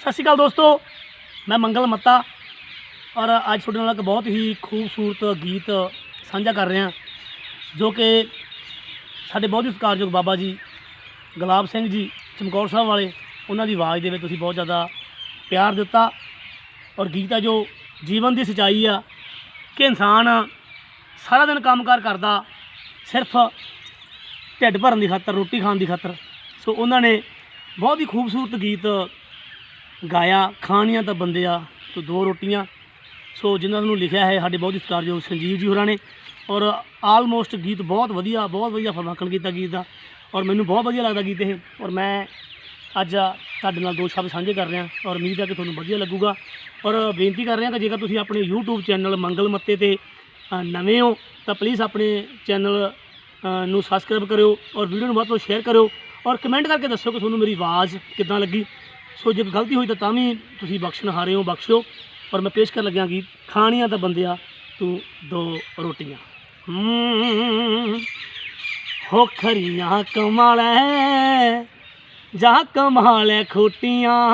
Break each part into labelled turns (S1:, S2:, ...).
S1: ਸਤਿ ਸ਼੍ਰੀ ਅਕਾਲ ਦੋਸਤੋ, ਮੈਂ ਮੰਗਲ ਮੱਤਾ ਔਰ ਅੱਜ ਤੁਹਾਡੇ ਨਾਲ ਇੱਕ ਬਹੁਤ ਹੀ ਖੂਬਸੂਰਤ ਗੀਤ ਸਾਂਝਾ ਕਰ ਰਿਹਾ। ਜੋ ਕਿ ਸਾਡੇ ਬਹੁਤ ਹੀ ਸਤਿਕਾਰਯੋਗ ਬਾਬਾ ਜੀ, ਗੁਲਾਬ ਸਿੰਘ ਜੀ, ਚਮਕੌਰ ਸਾਹਿਬ ਵਾਲੇ, ਉਹਨਾਂ ਦੀ ਆਵਾਜ਼ ਦੇ ਵਿੱਚ ਤੁਸੀਂ ਬਹੁਤ ਜ਼ਿਆਦਾ ਪਿਆਰ ਦਿੱਤਾ ਔਰ ਗੀਤ ਆ ਜੋ ਜੀਵਨ ਦੀ ਸਚਾਈ ਆ ਕਿ ਇਨਸਾਨ ਸਾਰਾ ਦਿਨ ਕੰਮਕਾਰ ਕਰਦਾ ਸਿਰਫ ਢਿੱਡ ਭਰਨ ਦੀ ਖਾਤਰ, ਰੋਟੀ ਖਾਣ ਦੀ ਖਾਤਰ। ਸੋ ਉਹਨਾਂ ਨੇ ਬਹੁਤ ਹੀ ਖੂਬਸੂਰਤ ਗੀਤ ਗਾਇਆ, ਖਾਣੀਆਂ ਤਾਂ ਬੰਦੇ ਆ, ਤੋ ਦੋ ਰੋਟੀਆਂ। ਸੋ ਜਿਨ੍ਹਾਂ ਨੂੰ ਲਿਖਿਆ ਹੈ ਸਾਡੇ ਬਹੁਤ ਹੀ ਸਤਿਕਾਰਯੋਗ ਸੰਜੀਵ ਜੀ ਹੋਰਾਂ ਨੇ, ਔਰ ਆਲਮੋਸਟ ਗੀਤ ਬਹੁਤ ਵਧੀਆ ਬਹੁਤ ਵਧੀਆ ਫਰਮਾਕਣ ਕੀਤਾ ਗੀਤ ਦਾ, ਔਰ ਮੈਨੂੰ ਬਹੁਤ ਵਧੀਆ ਲੱਗਦਾ ਗੀਤ ਇਹ, ਔਰ ਮੈਂ ਅੱਜ ਤੁਹਾਡੇ ਨਾਲ ਦੋ ਸ਼ਬਦ ਸਾਂਝੇ ਕਰ ਰਿਹਾ, ਔਰ ਉਮੀਦ ਹੈ ਕਿ ਤੁਹਾਨੂੰ ਵਧੀਆ ਲੱਗੂਗਾ। ਔਰ ਬੇਨਤੀ ਕਰ ਰਿਹਾ ਕਿ ਜੇਕਰ ਤੁਸੀਂ ਆਪਣੇ YouTube ਚੈਨਲ ਮੰਗਲ ਮੱਤੇ ਤੇ ਨਵੇਂ ਹੋ, ਤਾਂ ਪਲੀਜ਼ ਆਪਣੇ ਚੈਨਲ ਨੂੰ ਸਬਸਕ੍ਰਾਈਬ ਕਰਿਓ, ਔਰ ਵੀਡੀਓ ਨੂੰ ਵੱਧ ਤੋਂ ਸ਼ੇਅਰ ਕਰਿਓ, ਔਰ ਕਮੈਂਟ ਕਰਕੇ ਦੱਸਿਓ ਕਿ ਤੁਹਾਨੂੰ ਮੇਰੀ ਆਵਾਜ਼ ਕਿੱਦਾਂ ਲੱਗੀ। ਸੋ ਜੇ ਗਲਤੀ ਹੋਈ ਤਾਂ ਤਾਂ ਵੀ ਤੁਸੀਂ ਬਖਸ਼ਣਹਾਰੇ ਹੋ, ਬਖਸ਼ੋ। ਪਰ ਮੈਂ ਪੇਸ਼ ਕਰਨ ਲੱਗਿਆ ਕਿ ਖਾਣੀਆਂ ਤਾਂ ਬੰਦਿਆ, ਤੂੰ ਦੋ ਰੋਟੀਆਂ। ਹੋ ਖਰੀਆਂ ਕਮਾਲੇ ਜਾ ਕਮਾਲੇ ਖੋਟੀਆਂ।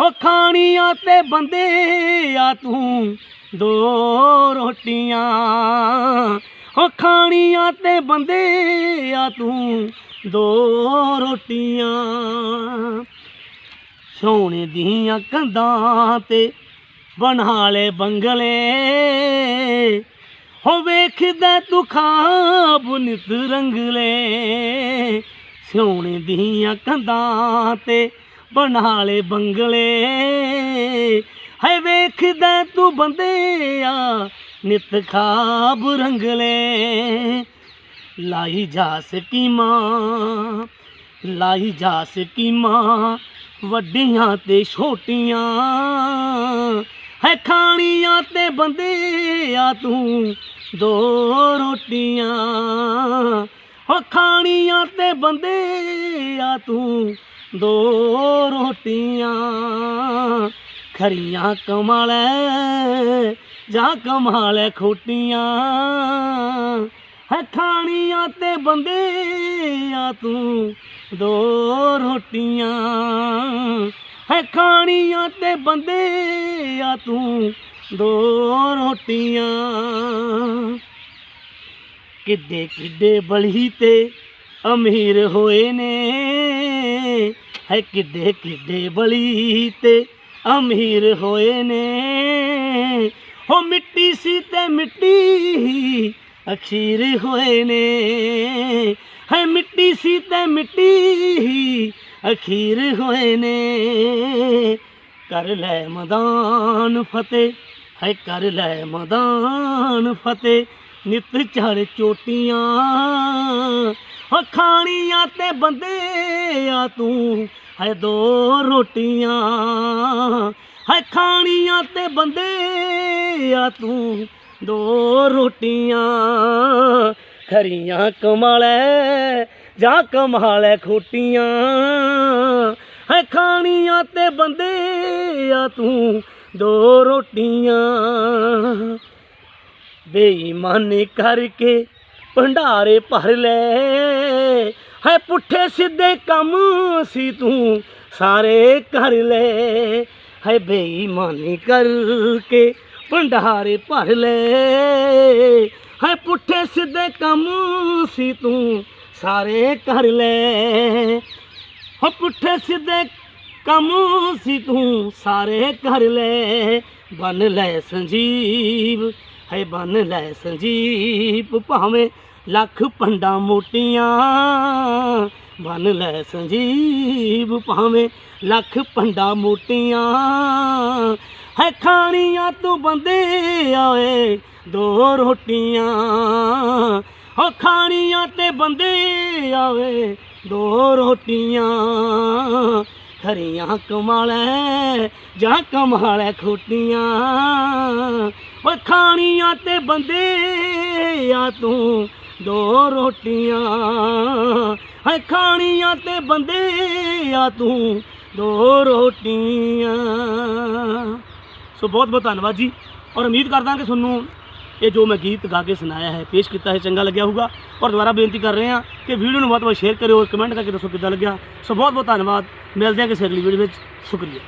S1: ਹੋ ਖਾਣੀਆਂ ਤੇ ਬੰਦੇ ਆ ਤੂੰ ਦੋ ਰੋਟੀਆਂ। ਹੋ ਖਾਣੀਆਂ ਤੇ ਬੰਦੇ ਆ ਤੂੰ ਦੋ ਰੋਟੀਆਂ। ਸੋਨੇ ਦੀਆਂ ਕੰਧਾਂ ਤੇ ਬਣਾ ਲੈ ਬੰਗਲੇ। ਹੋ ਵੇਖਦਾ ਤੂੰ ਖਾਬ ਨਿਤ ਰੰਗਲੇ। ਸੋਨੇ ਦੀਆਂ ਕੰਧਾਂ ਤੇ ਬਣਾ ਲੈ ਬੰਗਲੇ। ਹੈ ਵੇਖਦਾ ਤੂੰ ਬੰਦੇ ਆ ਨਿਤ ਖਾਬ ਰੰਗਲੇ ਲਾਈ ਜਾ ਸਕੀਮਾਂ ਲਾਈ ਜਾ ਸਕੀਮਾਂ, ਵੱਡੀਆਂ ਤੇ ਛੋਟੀਆਂ। ਹੈ ਖਾਣੀਆਂ ਤੇ ਬੰਦੇ ਆ ਤੂੰ ਦੋ ਰੋਟੀਆਂ। ਹੋ ਖਾਣੀਆਂ ਤੇ ਬੰਦੇ ਆ ਤੂੰ ਦੋ ਰੋਟੀਆਂ। ਖਰੀਆਂ ਕਮਾਲੇ ਜਾ ਕਮਾਲੇ ਖੋਟੀਆਂ। ਹੈ ਖਾਣੀਆਂ ਤੇ ਬੰਦੇ ਆ ਤੂੰ ਦੋ ਰੋਟੀਆਂ। ਹੈ ਖਾਣੀਆਂ ਤੇ ਬੰਦੇ ਆ ਤੂੰ ਦੋ ਰੋਟੀਆਂ। ਕਿੱਡੇ ਕਿੱਡੇ ਬਲੀ ਤੇ ਅਮੀਰ ਹੋਏ ਨੇ। ਹੈ ਕਿੱਡੇ ਕਿੱਡੇ ਬਲੀ ਤੇ ਅਮੀਰ ਹੋਏ ਨੇ। ਹੋ ਮਿੱਟੀ ਸੀ ਤੇ ਮਿੱਟੀ ਅਖੀਰ ਹੋਏ ਨੇ। ਹੈ ਮਿੱਟੀ ਸੀ ਤੇ ਮਿੱਟੀ ਅਖੀਰ ਹੋਏ ਨੇ। ਕਰ ਲੈ ਮਦਾਨ ਫਤਿਹ, ਹੈ ਕਰ ਲੈ ਮਦਾਨ ਫਤਿਹ। ਨਿਤ ਚੜ ਚੋਟੀਆਂ ਹੋ ਖਾਣੀਆਂ ਤੇ ਬੰਦੇ ਆ ਤੂੰ, ਹੈ ਦੋ ਰੋਟੀਆਂ। ਹੈ ਖਾਣੀਆਂ ਤੇ ਬੰਦੇ ਆ ਤੂੰ ਦੋ ਰੋਟੀਆਂ ਖਰੀਆਂ ਕਮਾਲੇ, ਜਾ ਕਮਾਲੇ ਖੋਟੀਆਂ। ਹੈ ਖਾਣੀਆਂ ਤੇ ਬੰਦੇ ਆ ਤੂੰ ਦੋ ਰੋਟੀਆਂ। ਬੇਈਮਾਨੀ ਕਰਕੇ ਭੰਡਾਰੇ ਭਰ ਲੈ। ਹੈ ਪੁੱਠੇ ਸਿੱਧੇ ਕੰਮ ਸੀ ਤੂੰ ਸਾਰੇ ਕਰ ਲੈ। ਹੈ ਬੇਈਮਾਨੀ ਕਰਕੇ, ਭੰਡਾਰੇ ਭਰ ਲੈ। ਹੈ ਪੁੱਠੇ ਸਿੱਧੇ ਕੰਮ ਸੀ ਤੂੰ ਸਾਰੇ ਕਰ ਲੈ। ਹੋ ਪੁੱਠੇ ਸਿੱਧੇ ਕੰਮ ਸੀ ਤੂੰ ਸਾਰੇ ਕਰ ਲੈ। ਬਨ ਲੈ ਸੰਜੀਵ, ਹੈ ਬਨ ਲੈ ਸੰਜੀਵ, ਭਾਵੇਂ ਲੱਖ ਪੰਡਾ ਮੋਟੀਆਂ ਬਨ ਲੈ ਸੰਜੀਵ, ਭਾਵੇਂ ਲੱਖ ਪੰਡਾ ਮੋਟੀਆਂ ਹੈ ਖਾਣੀਆਂ ਤੂੰ ਬੰਦੇ ਆਏ ਦੋ ਰੋਟੀਆਂ। ਹੋ ਖਾਣੀਆਂ ਤੇ ਬੰਦੇ ਆਵੇ ਦੋ ਰੋਟੀਆਂ। ਖਰੀਆਂ ਕਮਾਲੇ ਜਾਂ ਕਮਾਲੇ ਖੋਟੀਆਂ। ਓਏ ਖਾਣੀਆਂ ਤੇ ਬੰਦੇ ਆ ਤੂੰ ਦੋ ਰੋਟੀਆਂ। ਹੈ ਖਾਣੀਆਂ ਤੇ ਬੰਦੇ ਆ ਤੂੰ ਦੋ ਰੋਟੀਆਂ। ਸੋ ਬਹੁਤ ਬਹੁਤ ਧੰਨਵਾਦ ਜੀ। ਔਰ ਉਮੀਦ ਕਰਦਾ ਕਿ ਤੁਹਾਨੂੰ ਇਹ ਜੋ ਮੈਂ ਗੀਤ ਗਾ ਕੇ ਸੁਣਾਇਆ ਹੈ, ਪੇਸ਼ ਕੀਤਾ ਹੈ, ਚੰਗਾ ਲੱਗਿਆ ਹੋਊਗਾ। ਔਰ ਦੁਬਾਰਾ ਬੇਨਤੀ ਕਰ ਰਹੇ ਹਾਂ ਕਿ ਵੀਡੀਓ ਨੂੰ ਵੱਧ ਤੋਂ ਵੱਧ ਸ਼ੇਅਰ ਕਰਿਓ ਔਰ ਕਮੈਂਟ ਕਰਕੇ ਦੱਸੋ ਕਿੱਦਾਂ ਲੱਗਿਆ। ਸੋ ਬਹੁਤ ਬਹੁਤ ਧੰਨਵਾਦ। ਮਿਲਦੇ ਹਾਂ ਕਿਸੇ ਅਗਲੀ ਵੀਡੀਓ ਵਿੱਚ। ਸ਼ੁਕਰੀਆ।